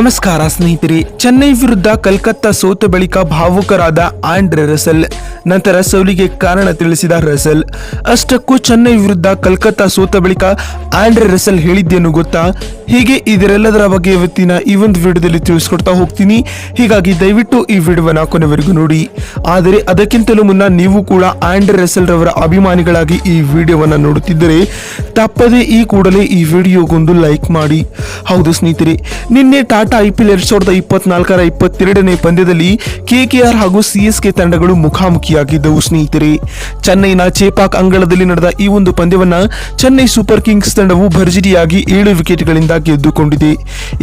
ನಮಸ್ಕಾರ ಸ್ನೇಹಿತರೆ, ಚೆನ್ನೈ ವಿರುದ್ಧ ಕಲ್ಕತ್ತಾ ಸೋತ ಬಳಿಕ ಭಾವುಕರಾದ ಆಂಡ್ರೆ ರಸೆಲ್, ನಂತರ ಸೋಲಿಗೆ ಕಾರಣ ತಿಳಿಸಿದ ರಸೆಲ್. ಅಷ್ಟಕ್ಕೂ ಚೆನ್ನೈ ವಿರುದ್ಧ ಕಲ್ಕತ್ತಾ ಸೋತ ಬಳಿಕ ಆಂಡ್ರೆ ರಸೆಲ್ ಹೇಳಿದ್ದೇನು ಗೊತ್ತಾ? ಹೀಗೆ ಇದರೆಲ್ಲದರ ಬಗ್ಗೆ ಇವತ್ತಿನ ಈ ಒಂದು ವಿಡಿಯೋದಲ್ಲಿ ತಿಳಿಸ್ಕೊಡ್ತಾ ಹೋಗ್ತೀನಿ. ಹೀಗಾಗಿ ದಯವಿಟ್ಟು ಈ ವಿಡಿಯೋವನ್ನು ಕೊನೆವರೆಗೂ ನೋಡಿ. ಆದರೆ ಅದಕ್ಕಿಂತಲೂ ಮುನ್ನ ನೀವು ಕೂಡ ಆಂಡ್ರೆ ರಸೆಲ್ ರವರ ಅಭಿಮಾನಿಗಳಾಗಿ ಈ ವಿಡಿಯೋವನ್ನು ನೋಡುತ್ತಿದ್ದರೆ ತಪ್ಪದೆ ಈ ಕೂಡಲೇ ಈ ವಿಡಿಯೋಗೊಂದು ಲೈಕ್ ಮಾಡಿ. ಹೌದು ಸ್ನೇಹಿತರೆ, ನಿನ್ನೆ ಟಾಟಾ ಐ ಪಿ ಎಲ್ ಎರಡ್ ಸಾವಿರದ ಇಪ್ಪತ್ತೆರಡನೇ ಪಂದ್ಯದಲ್ಲಿ ಕೆಕೆಆರ್ ಹಾಗೂ ಸಿಎಸ್ಕೆ ತಂಡಗಳು ಮುಖಾಮುಖಿಯಾಗಿದ್ದವು ಸ್ನೇಹಿತರೆ. ಚೆನ್ನೈನ ಚೇಪಾಕ್ ಅಂಗಳದಲ್ಲಿ ನಡೆದ ಈ ಒಂದು ಪಂದ್ಯವನ್ನ ಚೆನ್ನೈ ಸೂಪರ್ ಕಿಂಗ್ಸ್ ತಂಡವು ಭರ್ಜರಿಯಾಗಿ ಏಳು ವಿಕೆಟ್ಗಳಿಂದ ಗೆದ್ದುಕೊಂಡಿದೆ.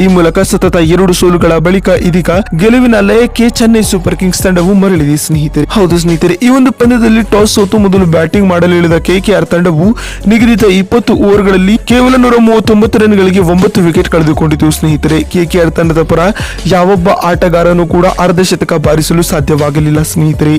ಈ ಮೂಲಕ ಸತತ ಎರಡು ಸೋಲುಗಳ ಬಳಿಕ ಇದೀಗ ಗೆಲುವಿನ ಲಯಕ್ಕೆ ಚೆನ್ನೈ ಸೂಪರ್ ಕಿಂಗ್ಸ್ ತಂಡವು ಮರಳಿದೆ ಸ್ನೇಹಿತರೆ. ಹೌದು ಸ್ನೇಹಿತರೆ, ಈ ಒಂದು ಪಂದ್ಯದಲ್ಲಿ ಟಾಸ್ ಸೋತು ಮೊದಲು ಬ್ಯಾಟಿಂಗ್ ಮಾಡಲು ಇಳಿದ ಕೆಕೆಆರ್ ತಂಡವು ನಿಗದಿತ ಇಪ್ಪತ್ತು ಓವರ್ಗಳಲ್ಲಿ ಕೇವಲ ನೂರ ಮೂವತ್ತೊಂಬತ್ತು ರನ್ಗಳಿಗೆ ಒಂಬತ್ತು ವಿಕೆಟ್ ಕಳೆದುಕೊಂಡಿತು. ಸ್ನೇಹಿತರೆ, ಕೆಕೆಆರ್ ತಂಡದ ಪರ ಯಾವೊಬ್ಬ ಆಟಗಾರನು ಕೂಡ ಅರ್ಧ ಶತಕ ಬಾರಿಸಲು ಸಾಧ್ಯವಾಗಲಿಲ್ಲ ಸ್ನೇಹಿತರೆ.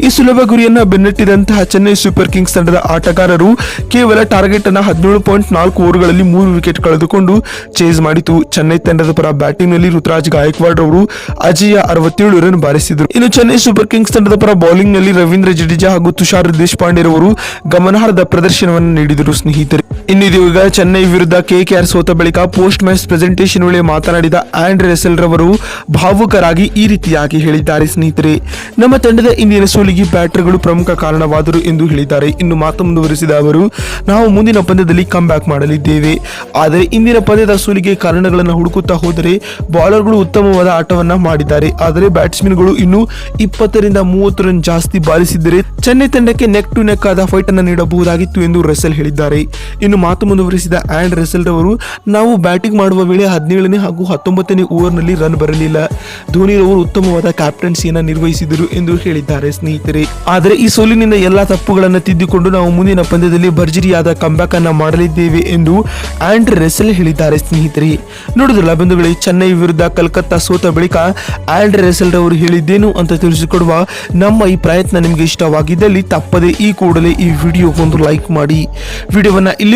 ಈ ಸುಲಭ ಗುರಿಯನ್ನ ಬೆನ್ನಟ್ಟಿದಂತಹ ಚೆನ್ನೈ ಸೂಪರ್ ಕಿಂಗ್ಸ್ ತಂಡದ ಆಟಗಾರರು ಕೇವಲ ಟಾರ್ಗೆಟ್ ಅನ್ನ ಹದಿನೇಳು ಪಾಯಿಂಟ್ ನಾಲ್ಕು ಓವರ್ಗಳಲ್ಲಿ ಮೂರು ವಿಕೆಟ್ ಕಳೆದುಕೊಂಡು ಚೇಸ್ ಮಾಡಿತು. ಚೆನ್ನೈ ತಂಡದ ಪರ ಬ್ಯಾಟಿಂಗ್ನಲ್ಲಿ ಋತುರಾಜ್ ಗಾಯಕ್ವಾಡ್ ಅವರು ಅಜಯ ಅರವತ್ತೇಳು ರನ್ ಬಾರಿಸಿದರು. ಇನ್ನು ಚೆನ್ನೈ ಸೂಪರ್ ಕಿಂಗ್ಸ್ ತಂಡದ ಪರ ಬೌಲಿಂಗ್ನಲ್ಲಿ ರವೀಂದ್ರ ಜಡೇಜಾ ಹಾಗೂ ತುಷಾರ್ ದೇಶಪಾಂಡೆ ರವರು ಗಮನಾರ್ಹದ ಪ್ರದರ್ಶನವನ್ನು ನೀಡಿದರು ಸ್ನೇಹಿತರೆ. ಇನ್ನು ಇದೀಗ ಚೆನ್ನೈ ವಿರುದ್ಧ ಕೆಕೆಆರ್ ಸೋತ ಬಳಿಕ ಪೋಸ್ಟ್ ಮ್ಯಾಚ್ ಪ್ರೆಸೆಂಟೇಷನ್ ವೇಳೆ ಮಾತನಾಡಿದ ಆ್ಯಂಡ್ ರೆಸೆಲ್ ರವರು ಭಾವುಕರಾಗಿ ಈ ರೀತಿಯಾಗಿ ಹೇಳಿದ್ದಾರೆ ಸ್ನೇಹಿತರೆ. ನಮ್ಮ ತಂಡದ ಇಂದಿನ ಸೋಲಿಗೆ ಬ್ಯಾಟರ್ಗಳು ಪ್ರಮುಖ ಕಾರಣವಾದರು ಎಂದು ಹೇಳಿದ್ದಾರೆ. ಇನ್ನು ಮಾತು ಮುಂದುವರಿಸಿದ ಅವರು, ನಾವು ಮುಂದಿನ ಪಂದ್ಯದಲ್ಲಿ ಕಮ್ ಬ್ಯಾಕ್ ಮಾಡಲಿದ್ದೇವೆ. ಆದರೆ ಇಂದಿನ ಪಂದ್ಯದ ಸೋಲಿಗೆ ಕಾರಣಗಳನ್ನು ಹುಡುಕುತ್ತಾ ಹೋದರೆ ಬೌಲರ್ಗಳು ಉತ್ತಮವಾದ ಆಟವನ್ನ ಮಾಡಿದ್ದಾರೆ. ಆದರೆ ಬ್ಯಾಟ್ಸ್ಮನ್ಗಳು ಇನ್ನು ಇಪ್ಪತ್ತರಿಂದ ಮೂವತ್ತು ರನ್ ಜಾಸ್ತಿ ಬಾರಿಸಿದ್ದರೆ ಚೆನ್ನೈ ತಂಡಕ್ಕೆ ನೆಕ್ ಟು ನೆಕ್ ಆದ ಫೈಟ್ ಅನ್ನು ನೀಡಬಹುದಾಗಿತ್ತು ಎಂದು ರೆಸೆಲ್ ಹೇಳಿದ್ದಾರೆ. ಇನ್ನು ಮಾತು ಮುಂದುವರಿಸಿದ ಆಂಡ್ ರೆಸಲ್ ರವರು ನಾವು ಬ್ಯಾಟಿಂಗ್ ಮಾಡುವ ವೇಳೆ ಹದಿನೇಳನೇ ಹಾಗೂ ಹತ್ತೊಂಬತ್ತನೇ ಓವರ್ನಲ್ಲಿ ರನ್ ಬರಲಿಲ್ಲ. ಧೋನಿ ರವರು ಉತ್ತಮವಾದ ಕ್ಯಾಪ್ಟನ್ಸಿಯನ್ನು ನಿರ್ವಹಿಸಿದರು ಎಂದು ಹೇಳಿದ್ದಾರೆ ಸ್ನೇಹಿತರೆ. ಆದರೆ ಈ ಸೋಲಿನಿಂದ ಎಲ್ಲಾ ತಪ್ಪುಗಳನ್ನು ತಿದ್ದಿಕೊಂಡು ನಾವು ಮುಂದಿನ ಪಂದ್ಯದಲ್ಲಿ ಭರ್ಜರಿಯಾದ ಕಂಬ್ಯಾಕ್ ಅನ್ನ ಮಾಡಲಿದ್ದೇವೆ ಎಂದು ಆಂಡ್ ರೆಸೆಲ್ ಹೇಳಿದ್ದಾರೆ ಸ್ನೇಹಿತರೆ. ನೋಡಿದ್ರಲ್ಲ ಬಂಧುಗಳೇ, ಚೆನ್ನೈ ವಿರುದ್ಧ ಕಲ್ಕತ್ತಾ ಸೋತ ಬಳಿಕ ಆಂಡ್ ರೆಸೆಲ್ ರವರು ಹೇಳಿದ್ದೇನು ಅಂತ ತಿಳಿಸಿಕೊಡುವ ನಮ್ಮ ಈ ಪ್ರಯತ್ನ ನಿಮಗೆ ಇಷ್ಟವಾಗಿದ್ದಲ್ಲಿ ತಪ್ಪದೆ ಈ ಕೂಡಲೇ ಈ ವಿಡಿಯೋ ಒಂದು ಲೈಕ್ ಮಾಡಿ. ವಿಡಿಯೋವನ್ನ